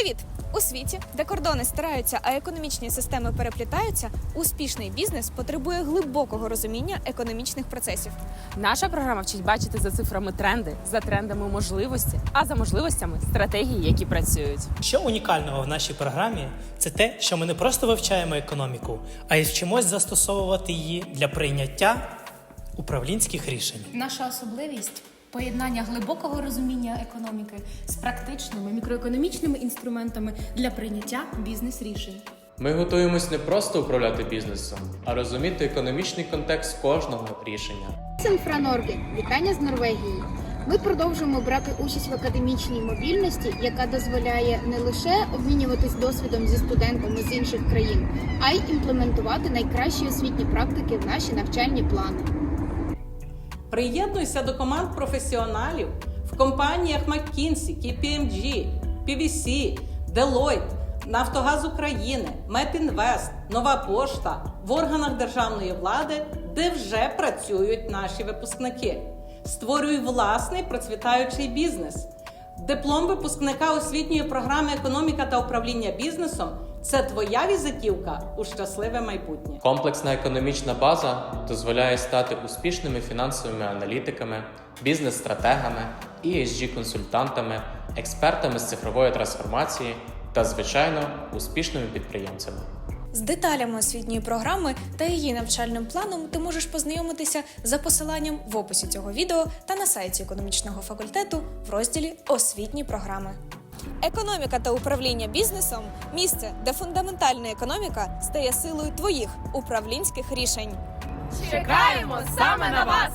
Привіт! У світі, де кордони стираються, а економічні системи переплітаються, успішний бізнес потребує глибокого розуміння економічних процесів. Наша програма вчить бачити за цифрами тренди, за трендами можливості, а за можливостями стратегії, які працюють. Що унікального в нашій програмі, це те, що ми не просто вивчаємо економіку, а й вчимось застосовувати її для прийняття управлінських рішень. Наша особливість поєднання глибокого розуміння економіки з практичними мікроекономічними інструментами для прийняття бізнес-рішень. Ми готуємось не просто управляти бізнесом, а розуміти економічний контекст кожного рішення. Сенфра Норге. Вітання з Норвегії. Ми продовжуємо брати участь в академічній мобільності, яка дозволяє не лише обмінюватись досвідом зі студентами з інших країн, а й імплементувати найкращі освітні практики в наші навчальні плани. Приєднуйся до команд професіоналів в компаніях McKinsey, KPMG, PVC, Deloitte, Нафтогаз України, Метінвест, Нова Пошта в органах державної влади, де вже працюють наші випускники. Створюй власний процвітаючий бізнес. Диплом випускника освітньої програми Економіка та управління бізнесом це твоя візитівка у щасливе майбутнє. Комплексна економічна база дозволяє стати успішними фінансовими аналітиками, бізнес-стратегами, esg консультантами експертами з цифрової трансформації та, звичайно, успішними підприємцями. З деталями освітньої програми та її навчальним планом ти можеш познайомитися за посиланням в описі цього відео та на сайті економічного факультету в розділі Освітні програми. Економіка та управління бізнесом місце, де фундаментальна економіка стає силою твоїх управлінських рішень. Чекаємо саме на вас!